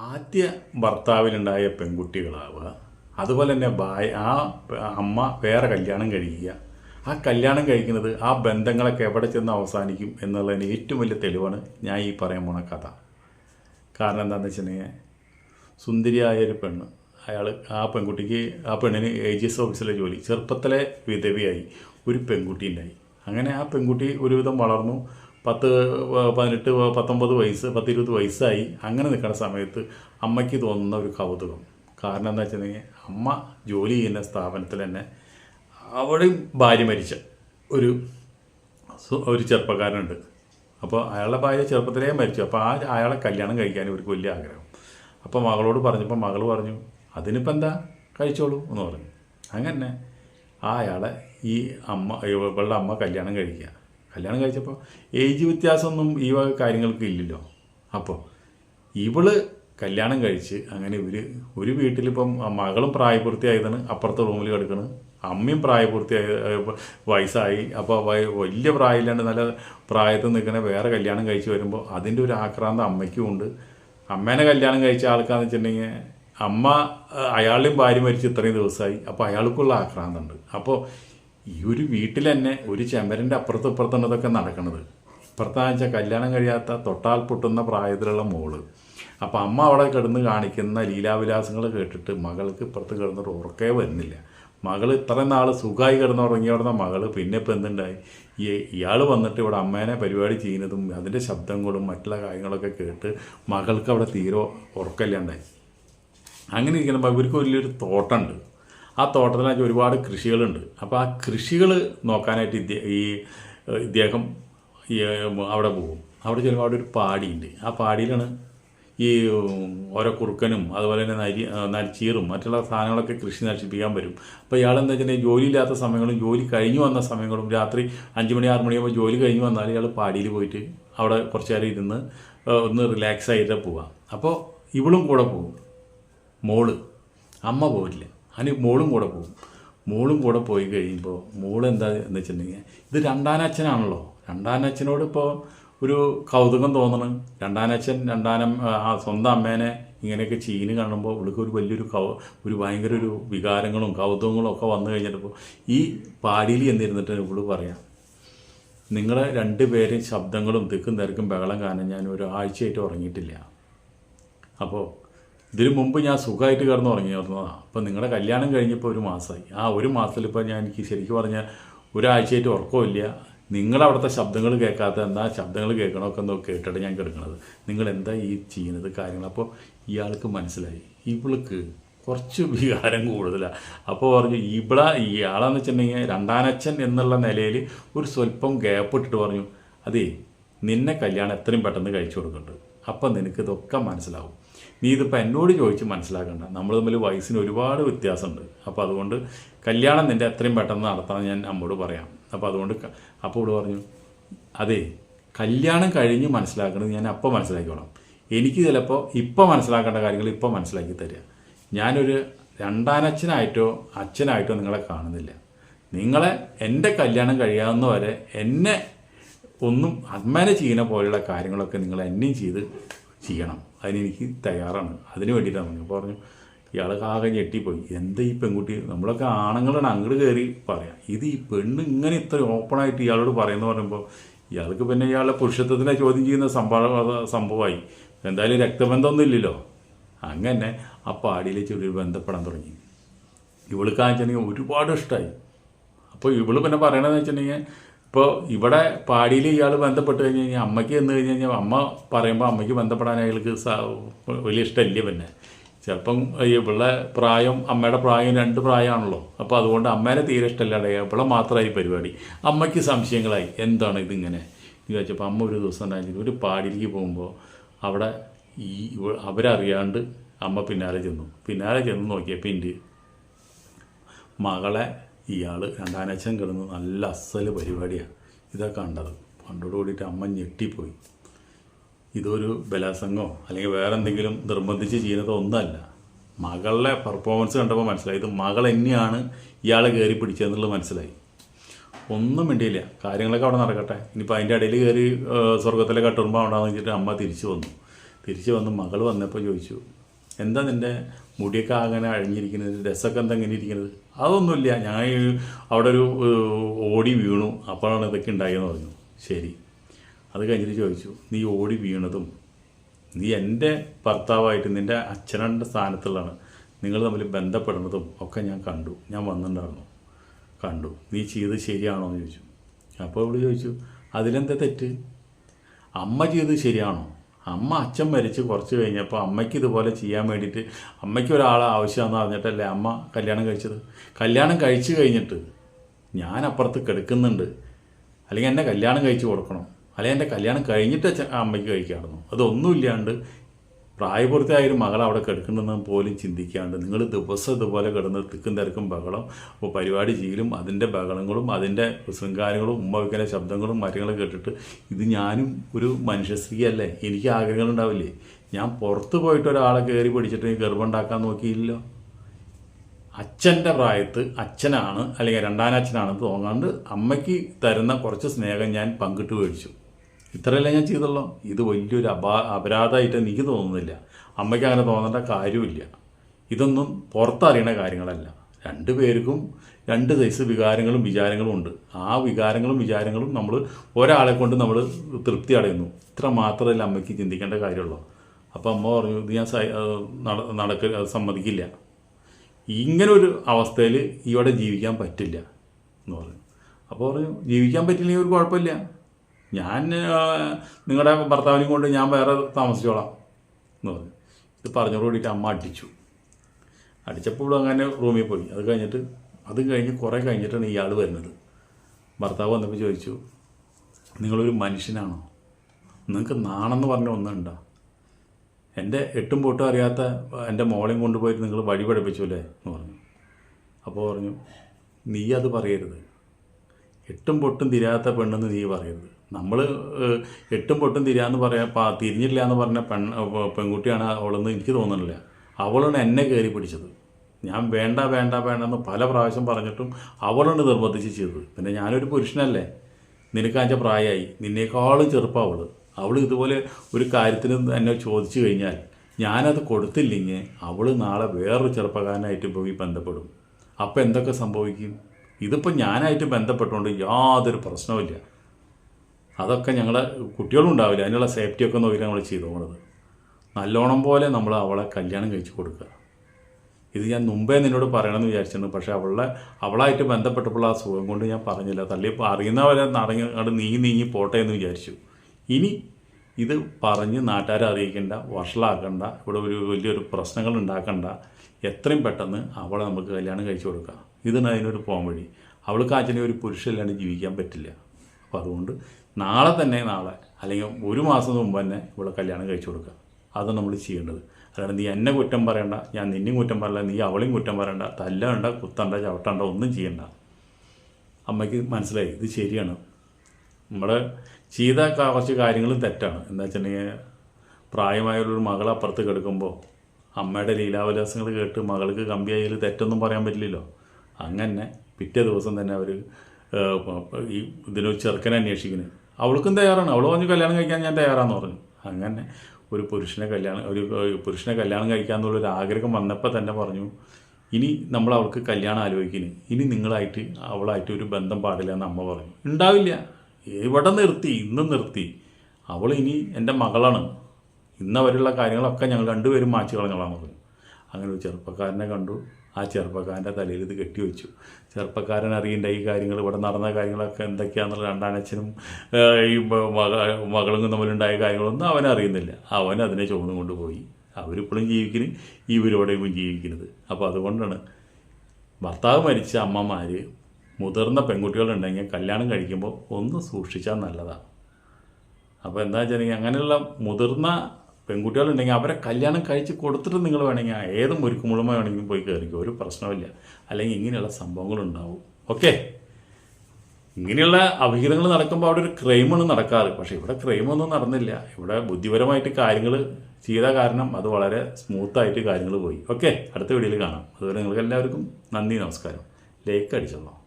ആദ്യ ഭർത്താവിലുണ്ടായ പെൺകുട്ടികളാവുക. അതുപോലെ തന്നെ ഭായ ആ അമ്മ വേറെ കല്യാണം കഴിക്കുക. ആ കല്യാണം കഴിക്കുന്നത് ആ ബന്ധങ്ങളൊക്കെ എവിടെ ചെന്ന് അവസാനിക്കും എന്നുള്ളതിന് ഏറ്റവും വലിയ തെളിവാണ് ഞാൻ ഈ പറയാൻ പോണ കഥ. കാരണം എന്താണെന്ന് വെച്ചിട്ടുണ്ടെങ്കിൽ സുന്ദരിയായ ഒരു പെണ്ണ്. അയാൾ ആ പെൺകുട്ടിക്ക് ആ പെണ്ണിന് എ ജി എസ് ഓഫീസിലെ ജോലി. ചെറുപ്പത്തിലെ വിധവയായി. ഒരു പെൺകുട്ടി ഉണ്ടായി. അങ്ങനെ ആ പെൺകുട്ടി ഒരുവിധം വളർന്നു. പത്ത് പതിനെട്ട് പത്തൊമ്പത് വയസ്സ് പത്തിരുപത് വയസ്സായി അങ്ങനെ നിൽക്കുന്ന സമയത്ത് അമ്മയ്ക്ക് തോന്നുന്ന ഒരു കൗതുകം. കാരണം എന്താ വെച്ചിട്ടുണ്ടെങ്കിൽ അമ്മ ജോലി ചെയ്യുന്ന സ്ഥാപനത്തിൽ തന്നെ അവിടെയും ഭാര്യ മരിച്ച ഒരു ഒരു ചെറുപ്പക്കാരനുണ്ട്. അപ്പോൾ അയാളുടെ ഭാര്യ ചെറുപ്പത്തിലേ മരിച്ചു. അപ്പോൾ ആ അയാളെ കല്യാണം കഴിക്കാൻ ഇവർക്ക് വലിയ ആഗ്രഹം. അപ്പോൾ മകളോട് പറഞ്ഞപ്പോൾ മകൾ പറഞ്ഞു അതിനിപ്പോൾ എന്താ? കഴിച്ചോളൂ എന്ന് പറഞ്ഞു. അങ്ങനെ ആ അയാളെ ഈ അമ്മ ഇവളുടെ അമ്മ കല്യാണം കഴിക്കുക. കല്യാണം കഴിച്ചപ്പോൾ ഏജ് വ്യത്യാസമൊന്നും ഈ വക കാര്യങ്ങൾക്ക് ഇല്ലല്ലോ. അപ്പോൾ ഇവൾ കല്യാണം കഴിച്ച് അങ്ങനെ ഇവർ ഒരു വീട്ടിലിപ്പം മകളും പ്രായപൂർത്തിയായതാണ് അപ്പുറത്തെ റൂമിൽ കിടക്കണ്. അമ്മയും പ്രായപൂർത്തിയായ വയസ്സായി. അപ്പോൾ വലിയ പ്രായമില്ലാണ്ട് നല്ല പ്രായത്തിൽ നിൽക്കണ വേറെ കല്യാണം കഴിച്ച് വരുമ്പോൾ അതിന്റെ ഒരു ആക്രാന്തം അമ്മയ്ക്കും ഉണ്ട്. അമ്മേനെ കല്യാണം കഴിച്ച ആൾക്കാന്ന് വെച്ചിട്ടുണ്ടെങ്കിൽ അമ്മ അയാളുടെയും ഭാര്യ മരിച്ച് ഇത്രയും ദിവസമായി. അപ്പോൾ അയാൾക്കുള്ള ആക്രാന്തമുണ്ട് അപ്പോൾ ഈ ഒരു വീട്ടിൽ തന്നെ ഒരു ചെമ്പരന്റെ അപ്പുറത്തും ഇപ്പുറത്താണ് ഇതൊക്കെ നടക്കുന്നത് ഇപ്പുറത്താന്ന് വെച്ചാൽ കല്യാണം കഴിയാത്ത തൊട്ടാൽ പൊട്ടുന്ന പ്രായത്തിലുള്ള മോൾ. അപ്പോൾ അമ്മ അവിടെ കിടന്ന് കാണിക്കുന്ന ലീലാവിലാസങ്ങൾ കേട്ടിട്ട് മകൾക്ക് ഇപ്പുറത്ത് കിടന്നിട്ട് ഉറക്കേ വരുന്നില്ല. മകൾ ഇത്രയും നാൾ സുഖമായി കിടന്ന മകൾ പിന്നെ ഇപ്പം എന്തുണ്ടായി? ഈ ഇയാൾ വന്നിട്ട് ഇവിടെ അമ്മേനെ പരിപാടി ചെയ്യുന്നതും അതിന്റെ ശബ്ദങ്ങളും മറ്റുള്ള കാര്യങ്ങളൊക്കെ കേട്ട് മകൾക്ക് അവിടെ തീരെ ഉറക്കമില്ലാണ്ടായി. അങ്ങനെ ഇരിക്കുമ്പോൾ ഇവർക്ക് വലിയൊരു തോട്ടമുണ്ട്. ആ തോട്ടത്തിനകത്ത് ഒരുപാട് കൃഷികളുണ്ട്. അപ്പോൾ ആ കൃഷികൾ നോക്കാനായിട്ട് ഈ ഇദ്ദേഹം അവിടെ പോകും. അവിടെ ചെല്ലുമ്പോൾ അവിടെ ഒരു പാടിയുണ്ട്. ആ പാടിയിലാണ് ഈ ഓരോ കുറുക്കനും അതുപോലെ തന്നെ നരി നരിച്ചീറും മറ്റുള്ള സാധനങ്ങളൊക്കെ കൃഷി നശിപ്പിക്കാൻ വരും. അപ്പോൾ ഇയാൾ എന്താ വെച്ചിട്ടുണ്ടെങ്കിൽ ജോലിയില്ലാത്ത സമയങ്ങളും ജോലി കഴിഞ്ഞു വന്ന സമയങ്ങളും രാത്രി അഞ്ച് മണി ആറ് മണിയാകുമ്പോൾ ജോലി കഴിഞ്ഞു വന്നാൽ ഇയാൾ പാടിയിൽ പോയിട്ട് അവിടെ കുറച്ച് നേരം ഇരുന്ന് ഒന്ന് റിലാക്സ് ആയിട്ട് പോവാം. അപ്പോൾ ഇവളും കൂടെ പോകും. മോൾ. അമ്മ പോയില്ല അതിന് മോളും കൂടെ പോകും മോളും കൂടെ പോയി കഴിയുമ്പോൾ മോൾ എന്താ എന്ന് വെച്ചിട്ടുണ്ടെങ്കിൽ ഇത് രണ്ടാനച്ഛനാണല്ലോ. രണ്ടാനച്ഛനോട് ഇപ്പോൾ ഒരു കൗതുകം തോന്നണം. രണ്ടാനച്ഛൻ രണ്ടാനം സ്വന്തം അമ്മേനെ ഇങ്ങനെയൊക്കെ ചീന് കാണുമ്പോൾ ഇവൾക്ക് ഒരു വലിയൊരു കൗ ഒരു ഭയങ്കര ഒരു വികാരങ്ങളും കൗതുകങ്ങളും ഒക്കെ വന്നു കഴിഞ്ഞിട്ടപ്പോൾ ഈ പാടിയിൽ എന്നിരുന്നിട്ട് ഇവൾ പറയാം നിങ്ങളെ രണ്ട് പേരും ശബ്ദങ്ങളും തിക്കും തിരക്കും ബഹളം കാരണം ഞാൻ ഒരു ആഴ്ചയായിട്ട് ഉറങ്ങിയിട്ടില്ല. അപ്പോൾ ഇതിനു മുമ്പ് ഞാൻ സുഖമായിട്ട് കിടന്ന് ഉറങ്ങിയിരുന്നതാണ് അപ്പോൾ നിങ്ങളുടെ കല്യാണം കഴിഞ്ഞപ്പോൾ ഒരു മാസമായി. ആ ഒരു മാസത്തിൽ ഇപ്പോൾ ഞാൻ എനിക്ക് ശരിക്കും പറഞ്ഞാൽ ഒരാഴ്ചയായിട്ട് ഉറക്കമില്ല നിങ്ങളവിടുത്തെ ശബ്ദങ്ങൾ കേൾക്കാത്ത എന്താ ശബ്ദങ്ങൾ കേൾക്കണമൊക്കെ എന്തോ കേട്ടിട്ട് ഞാൻ കിടക്കണത്. നിങ്ങൾ എന്താ ഈ ചെയ്യുന്നത് കാര്യങ്ങൾ അപ്പോൾ ഇയാൾക്ക് മനസ്സിലായി. ഇവൾക്ക് കുറച്ച് വികാരം കൂടുതലാണ് അപ്പോൾ പറഞ്ഞു ഇവിടെ ഇയാളെന്ന് വെച്ചിട്ടുണ്ടെങ്കിൽ രണ്ടാനച്ഛൻ എന്നുള്ള നിലയിൽ ഒരു സ്വല്പം ഗ്യാപ്പ് ഇട്ടിട്ട് പറഞ്ഞു അതേ നിന്നെ കല്യാണം എത്രയും പെട്ടെന്ന് കഴിച്ചു കൊടുക്കുന്നുണ്ട് അപ്പം നിനക്ക് ഇതൊക്കെ മനസ്സിലാവും. നീ ഇതിപ്പോൾ എന്നോട് ചോദിച്ച് മനസ്സിലാക്കണ്ട. നമ്മൾ തമ്മിൽ വയസ്സിന് ഒരുപാട് വ്യത്യാസമുണ്ട്. അപ്പോൾ അതുകൊണ്ട് കല്യാണം നിന്റെ എത്രയും പെട്ടെന്ന് നടത്താൻ ഞാൻ അമ്മോട് പറയാം. അപ്പോൾ അതുകൊണ്ട് അപ്പോൾ ഇവിടെ പറഞ്ഞു അതെ കല്യാണം കഴിഞ്ഞ് മനസ്സിലാക്കുന്നത് ഞാൻ അപ്പോൾ മനസ്സിലാക്കിക്കോളാം. എനിക്ക് ചിലപ്പോൾ ഇപ്പോൾ മനസ്സിലാക്കേണ്ട കാര്യങ്ങൾ ഇപ്പോൾ മനസ്സിലാക്കി തരിക. ഞാനൊരു രണ്ടാനച്ഛനായിട്ടോ അച്ഛനായിട്ടോ നിങ്ങളെ കാണുന്നില്ല. നിങ്ങളെ എന്റെ കല്യാണം കഴിയാവുന്ന വരെ എന്നെ ഒന്നും അമ്മേനെ ചെയ്യുന്ന പോലെയുള്ള കാര്യങ്ങളൊക്കെ നിങ്ങൾ എന്നെയും ചെയ്ത് ചെയ്യണം. അതിനെനിക്ക് തയ്യാറാണ്. അതിന് വേണ്ടിയിട്ടാണ് പറഞ്ഞു. പറഞ്ഞു ഇയാളൊക്കെ ആകെ ഞെട്ടിപ്പോയി. എന്താ ഈ പെൺകുട്ടി? നമ്മളൊക്കെ ആണുങ്ങളാണ് അങ്ങോട്ട് കയറി പറയാം. ഇത് ഈ പെണ്ണ് ഇങ്ങനെ ഇത്ര ഓപ്പണായിട്ട് ഇയാളോട് പറയുന്നു പറയുമ്പോൾ ഇയാൾക്ക് പിന്നെ ഇയാളുടെ പുരുഷത്വത്തിനെ ചോദ്യം ചെയ്യുന്ന സംഭവ സംഭവമായി. എന്തായാലും രക്തബന്ധമൊന്നും ഇല്ലല്ലോ. അങ്ങനെ ആ പാടിയിലെ ചെറിയ ബന്ധപ്പെടാൻ തുടങ്ങി. ഇവൾക്ക് വെച്ചിട്ടുണ്ടെങ്കിൽ ഒരുപാട് ഇഷ്ടമായി അപ്പോൾ ഇവൾ പിന്നെ പറയണതെന്ന് വെച്ചിട്ടുണ്ടെങ്കിൽ ഇപ്പോൾ ഇവിടെ പാടിയിൽ ഇയാൾ ബന്ധപ്പെട്ട് കഴിഞ്ഞ് കഴിഞ്ഞാൽ അമ്മയ്ക്ക് എന്ന് കഴിഞ്ഞ് കഴിഞ്ഞാൽ അമ്മ പറയുമ്പോൾ അമ്മയ്ക്ക് ബന്ധപ്പെടാൻ അയാൾക്ക് വലിയ ഇഷ്ടമില്ല പിന്നെ. ചിലപ്പം ഇവിടെ പ്രായം അമ്മയുടെ പ്രായം രണ്ട് പ്രായമാണല്ലോ. അപ്പോൾ അതുകൊണ്ട് അമ്മേനെ തീരെ ഇഷ്ടമല്ലാതെ ഇവിടെ മാത്രമായി പരിപാടി. അമ്മയ്ക്ക് സംശയങ്ങളായി. എന്താണ് ഇതിങ്ങനെ? എന്ന് ചോദിച്ചപ്പോൾ അമ്മ ഒരു ദിവസം ഉണ്ടായിരുന്നു. ഒരു പാടിയിലേക്ക് പോകുമ്പോൾ അവിടെ ഈ അവരറിയാണ്ട് അമ്മ പിന്നാലെ ചെന്നു. പിന്നാലെ ചെന്ന് നോക്കിയപ്പോൾ എന്റെ മകളെ ഇയാൾ രണ്ടാനച്ഛൻ കിടന്ന് നല്ല അസൽ പരിപാടിയാണ് ഇതാ കണ്ടത്. പണ്ടോട് കൂടിയിട്ട് അമ്മ ഞെട്ടിപ്പോയി. ഇതൊരു ബലാസംഗമോ അല്ലെങ്കിൽ വേറെ എന്തെങ്കിലും നിർബന്ധിച്ച് ചെയ്യുന്നതോ ഒന്നല്ല. മകളുടെ പെർഫോമൻസ് കണ്ടപ്പോൾ മനസ്സിലായി. ഇത് മകൾ തന്നെയാണ് ഇയാളെ കയറി പിടിച്ചതെന്നുള്ളത് മനസ്സിലായി. ഒന്നും വേണ്ടിയില്ല കാര്യങ്ങളൊക്കെ അവിടെ നടക്കട്ടെ. ഇനിയിപ്പോൾ അതിന്റെ ഇടയിൽ കയറി സ്വർഗത്തിലെ കട്ടുറുമ്പോൾ ഉണ്ടാകുന്ന വെച്ചിട്ട് അമ്മ തിരിച്ചു വന്നു. തിരിച്ചു വന്ന് മകൾ വന്നപ്പോൾ ചോദിച്ചു എന്താ നിന്റെ മുടിയൊക്കെ അങ്ങനെ അഴിഞ്ഞിരിക്കുന്നത്? ഡ്രസ്സൊക്കെ എന്താ ഇങ്ങനെ ഇരിക്കുന്നത്? അതൊന്നുമില്ല. ഞാൻ അവിടെ ഒരു ഓടി വീണു. അപ്പോഴാണ് ഇതൊക്കെ ഉണ്ടായെന്ന് പറഞ്ഞു. ശരി. അത് കഴിഞ്ഞിട്ട് ചോദിച്ചു നീ ഓടി വീണതും നീ എന്റെ ഭർത്താവായിട്ട് നിന്റെ അച്ഛനന്റെ സ്ഥാനത്തുള്ളതാണ്. നിങ്ങൾ തമ്മിൽ ബന്ധപ്പെടുന്നതും ഒക്കെ ഞാൻ കണ്ടു. ഞാൻ വന്നിട്ടുണ്ടായിരുന്നു. കണ്ടു. നീ ചെയ്ത് ശരിയാണോ? എന്ന് ചോദിച്ചു. അപ്പോൾ ഇവിടെ ചോദിച്ചു അതിലെന്താ തെറ്റ്? അമ്മ ചെയ്തത് ശരിയാണോ? അമ്മ അച്ഛൻ മരിച്ച് കുറച്ച് കഴിഞ്ഞപ്പോൾ അമ്മയ്ക്ക് ഇതുപോലെ ചെയ്യാൻ വേണ്ടിയിട്ട് അമ്മയ്ക്ക് ഒരാളെ ആവശ്യമാണെന്ന് പറഞ്ഞിട്ടല്ലേ അമ്മ കല്യാണം കഴിച്ചത്? കല്യാണം കഴിച്ചു കഴിഞ്ഞിട്ട് ഞാൻ അപ്പുറത്ത് കിടക്കുന്നുണ്ട്. അല്ലെങ്കിൽ എന്നെ കല്യാണം കഴിച്ചു കൊടുക്കണം. അല്ലെങ്കിൽ എന്റെ കല്യാണം കഴിഞ്ഞിട്ട് അമ്മയ്ക്ക് കഴിക്കാമായിരുന്നു. അതൊന്നുമില്ലാണ്ട് പ്രായപൂർത്തിയായ ഒരു മകൾ അവിടെ കിടക്കണമെന്ന് പോലും ചിന്തിക്കാണ്ട് നിങ്ങൾ ദിവസം ഇതുപോലെ കിടന്ന് തിക്കും തിരക്കും ബഹളം ഇപ്പോൾ പരിപാടി ചെയ്യലും അതിന്റെ ബഹളങ്ങളും അതിന്റെ ശൃംഗാരങ്ങളും ഉമ്മ വയ്ക്കുന്ന ശബ്ദങ്ങളും മരങ്ങളും കേട്ടിട്ട് ഇത് ഞാനും ഒരു മനുഷ്യ സ്ത്രീയല്ലേ? എനിക്ക് ആഗ്രഹങ്ങളുണ്ടാവില്ലേ ഞാൻ പുറത്ത് പോയിട്ട് ഒരാളെ കയറി പിടിച്ചിട്ട് ഗർഭം ഉണ്ടാക്കാൻ നോക്കിയില്ലല്ലോ. അച്ഛന്റെ പ്രായത്ത് അച്ഛനാണ് അല്ലെങ്കിൽ രണ്ടാനച്ഛനാണെന്ന് തോന്നാണ്ട് അമ്മയ്ക്ക് തരുന്ന കുറച്ച് സ്നേഹം ഞാൻ പങ്കിട്ട് മേടിച്ചു. ഇത്രയല്ലേ ഞാൻ ചെയ്തുള്ളൂ? ഇത് വലിയൊരു അപാ അപരാധമായിട്ട് എനിക്ക് തോന്നുന്നില്ല. അമ്മയ്ക്ക് അങ്ങനെ തോന്നേണ്ട കാര്യമില്ല. ഇതൊന്നും പുറത്തറിയണ കാര്യങ്ങളല്ല. രണ്ടു പേർക്കും രണ്ട് സൈസ് വികാരങ്ങളും വിചാരങ്ങളും ഉണ്ട്. ആ വികാരങ്ങളും വിചാരങ്ങളും നമ്മൾ ഒരാളെ കൊണ്ട് നമ്മൾ തൃപ്തി അടയുന്നു. ഇത്ര മാത്രമല്ല അമ്മയ്ക്ക് ചിന്തിക്കേണ്ട കാര്യമുള്ളൂ. അപ്പോൾ അമ്മ പറഞ്ഞു ഇത് ഞാൻ നടക്ക സമ്മതിക്കില്ല. ഇങ്ങനെ ഒരു അവസ്ഥയിൽ ഇവിടെ ജീവിക്കാൻ പറ്റില്ല എന്ന് പറഞ്ഞു. അപ്പോൾ പറഞ്ഞു ജീവിക്കാൻ പറ്റില്ലെങ്കിൽ ഒരു കുഴപ്പമില്ല. ഞാൻ നിങ്ങളുടെ ഭർത്താവിനെയും കൊണ്ട് ഞാൻ വേറെ താമസിച്ചോളാം എന്ന് പറഞ്ഞു. ഇത് പറഞ്ഞോട് കൂടിയിട്ട് അമ്മ അടിച്ചു. അടിച്ചപ്പോൾ അങ്ങനെ റൂമിൽ പോയി. അത് കഴിഞ്ഞിട്ട് അത് കഴിഞ്ഞ് കുറേ കഴിഞ്ഞിട്ടാണ് ഇയാൾ വരുന്നത്. ഭർത്താവ് വന്നപ്പോൾ ചോദിച്ചു നിങ്ങളൊരു മനുഷ്യനാണോ? നിങ്ങൾക്ക് നാണെന്ന് പറഞ്ഞ ഒന്നുണ്ടോ? എന്റെ എട്ടും പൊട്ടും അറിയാത്ത എന്റെ മോളെയും കൊണ്ടുപോയിട്ട് നിങ്ങൾ വഴി അല്ലേ? എന്ന് പറഞ്ഞു. അപ്പോൾ പറഞ്ഞു നീ അത് പറയരുത്. എട്ടും പൊട്ടും തിരാത്ത പെണ്ണെന്ന് നീ പറയരുത്. നമ്മൾ എട്ടും പൊട്ടും തിരിയാന്ന് പറയാ തിരിഞ്ഞില്ല എന്ന് പറഞ്ഞ പെൺ പെൺകുട്ടിയാണ് അവളെന്ന് എനിക്ക് തോന്നുന്നില്ല അവളാണ് എന്നെ കയറി പിടിച്ചത്. ഞാൻ വേണ്ട വേണ്ട വേണ്ട എന്ന് പല പ്രാവശ്യം പറഞ്ഞിട്ടും അവളാണ് നിർബന്ധിച്ച് ചെയ്തത്. പിന്നെ ഞാനൊരു പുരുഷനല്ലേ. നിനക്കാച്ച പ്രായമായി നിന്നേക്കാളും ചെറുപ്പം അവൾ. അവൾ ഇതുപോലെ ഒരു കാര്യത്തിന് എന്നെ ചോദിച്ചു കഴിഞ്ഞാൽ ഞാനത് കൊടുത്തില്ലെങ്കിൽ അവൾ നാളെ വേറൊരു ചെറുപ്പക്കാരനായിട്ട് പോയി ബന്ധപ്പെടും. അപ്പോൾ എന്തൊക്കെ സംഭവിക്കും? ഇതിപ്പോൾ ഞാനായിട്ട് ബന്ധപ്പെട്ടുകൊണ്ട് യാതൊരു പ്രശ്നവുമില്ല. അതൊക്കെ ഞങ്ങളെ കുട്ടികളും ഉണ്ടാവില്ല അതിനുള്ള സേഫ്റ്റിയൊക്കെ നോക്കി നമ്മൾ ചെയ്തു പോകുന്നത് നല്ലോണം പോലെ നമ്മൾ അവളെ കല്യാണം കഴിച്ചു കൊടുക്കുക. ഇത് ഞാൻ മുമ്പേ നിന്നോട് പറയണമെന്ന് വിചാരിച്ചിരുന്നു പക്ഷേ അവളെ അവളായിട്ട് ബന്ധപ്പെട്ടപ്പോൾ ആ സുഖം കൊണ്ട് ഞാൻ പറഞ്ഞില്ല. തള്ളി അറിയുന്നവരെ നടങ്ങി അങ്ങോട്ട് നീങ്ങി നീങ്ങി പോട്ടെ എന്ന് വിചാരിച്ചു. ഇനി ഇത് പറഞ്ഞ് നാട്ടുകാരെ അറിയിക്കേണ്ട വഷളാക്കണ്ട ഇവിടെ ഒരു വലിയൊരു പ്രശ്നങ്ങൾ ഉണ്ടാക്കണ്ട. എത്രയും പെട്ടെന്ന് അവളെ നമുക്ക് കല്യാണം കഴിച്ചു കൊടുക്കാം. ഇതാണ് അതിനൊരു പോകാൻ വഴി അവൾക്ക് അച്ഛനെ ഒരു പുരുഷനില്ലാണ്ട് ജീവിക്കാൻ പറ്റില്ല. അപ്പോൾ അതുകൊണ്ട് നാളെ തന്നെ നാളെ അല്ലെങ്കിൽ ഒരു മാസം മുമ്പ് തന്നെ ഇവിടെ കല്യാണം കഴിച്ചു കൊടുക്കുക. അതാണ് നമ്മൾ ചെയ്യേണ്ടത്. അല്ലാണ്ട് നീ എന്നെ കുറ്റം പറയണ്ട ഞാൻ നിന്നെയും കുറ്റം പറയണ്ട നീ അവളെയും കുറ്റം പറയണ്ട തല്ലണ്ട കുത്തണ്ട ചവിട്ടണ്ട ഒന്നും ചെയ്യണ്ട. അമ്മയ്ക്ക് മനസ്സിലായി ഇത് ശരിയാണ്. നമ്മൾ ചെയ്ത കുറച്ച് കാര്യങ്ങൾ തെറ്റാണ്. എന്താ വെച്ചിട്ടുണ്ടെങ്കിൽ പ്രായമായൊരു മകൾ അപ്പുറത്ത് കിടക്കുമ്പോൾ അമ്മയുടെ ലീലാവിലാസങ്ങൾ കേട്ട് മകൾക്ക് കമ്പിയായാൽ തെറ്റൊന്നും പറയാൻ പറ്റില്ലല്ലോ. അങ്ങനെ പിറ്റേ ദിവസം തന്നെ അവർ ഈ ഇതിനൊരു ചെറുക്കനെ അന്വേഷിക്കുന്നത് അവൾക്കും തയ്യാറാണ്. അവൾ പറഞ്ഞു കല്യാണം കഴിക്കാൻ ഞാൻ തയ്യാറാന്ന് പറഞ്ഞു. അങ്ങനെ ഒരു പുരുഷനെ കല്യാണം ഒരു പുരുഷനെ കല്യാണം കഴിക്കാൻ എന്നുള്ളൊരു ആഗ്രഹം വന്നപ്പോൾ തന്നെ പറഞ്ഞു ഇനി നമ്മൾ അവൾക്ക് കല്യാണം ആലോചിക്കുന്നു. ഇനി നിങ്ങളായിട്ട് അവളായിട്ട് ഒരു ബന്ധം പാടില്ല എന്ന് അമ്മ പറഞ്ഞു. ഉണ്ടാവില്ല. ഇവിടെ നിർത്തി? ഇന്നും നിർത്തി. അവൾ ഇനി എന്റെ മകളാണ്. ഇന്നവരുള്ള കാര്യങ്ങളൊക്കെ ഞങ്ങൾ രണ്ടുപേരും മാറ്റി കളഞ്ഞോളാം പറഞ്ഞു. അങ്ങനെ ഒരു ചെറുപ്പക്കാരനെ കണ്ടു. ആ ചെറുപ്പക്കാരന്റെ തലയിൽ ഇത് കെട്ടിവെച്ചു ചെറുപ്പക്കാരൻ അറിയേണ്ട ഈ കാര്യങ്ങൾ ഇവിടെ നടന്ന കാര്യങ്ങളൊക്കെ എന്തൊക്കെയാണെന്നുള്ള രണ്ടാനച്ഛനും ഈ മക മകളും തമ്മിലുണ്ടായ കാര്യങ്ങളൊന്നും അവൻ അറിയുന്നില്ല. അവൻ അതിനെ ചുമന്നു കൊണ്ടുപോയി അവരിപ്പോഴും ജീവിക്കുന്നു ഇവരോടെയും ജീവിക്കുന്നത് അപ്പോൾ അതുകൊണ്ടാണ് ഭർത്താവ് മരിച്ച അമ്മമാർ മുതിർന്ന പെൺകുട്ടികളുണ്ടെങ്കിൽ കല്യാണം കഴിക്കുമ്പോൾ ഒന്ന് സൂക്ഷിച്ചാൽ നല്ലതാണ്. അപ്പോൾ എന്താ വെച്ചിട്ടുണ്ടെങ്കിൽ അങ്ങനെയുള്ള മുതിർന്ന പെൺകുട്ടികളുണ്ടെങ്കിൽ അവരെ കല്യാണം കഴിച്ച് കൊടുത്തിട്ട് നിങ്ങൾ വേണമെങ്കിൽ ഏത് മുരുക്കുമുളുമ വേണമെങ്കിലും പോയി കയറിക്കോ. ഒരു പ്രശ്നമില്ല അല്ലെങ്കിൽ ഇങ്ങനെയുള്ള സംഭവങ്ങളുണ്ടാവും ഓക്കെ? ഇങ്ങനെയുള്ള അവിഹിതങ്ങൾ നടക്കുമ്പോൾ അവിടെ ഒരു ക്രൈമാണ് നടക്കാറ്. പക്ഷേ ഇവിടെ ക്രൈമൊന്നും നടന്നില്ല. ഇവിടെ ബുദ്ധിപരമായിട്ട് കാര്യങ്ങൾ ചെയ്ത കാരണം അത് വളരെ സ്മൂത്തായിട്ട് കാര്യങ്ങൾ പോയി. ഓക്കെ? അടുത്ത വീഡിയോയിൽ കാണാം. അതുവരെ നിങ്ങൾക്ക് എല്ലാവർക്കും നന്ദി നമസ്കാരം. ലൈക്ക് അടിച്ചോളാം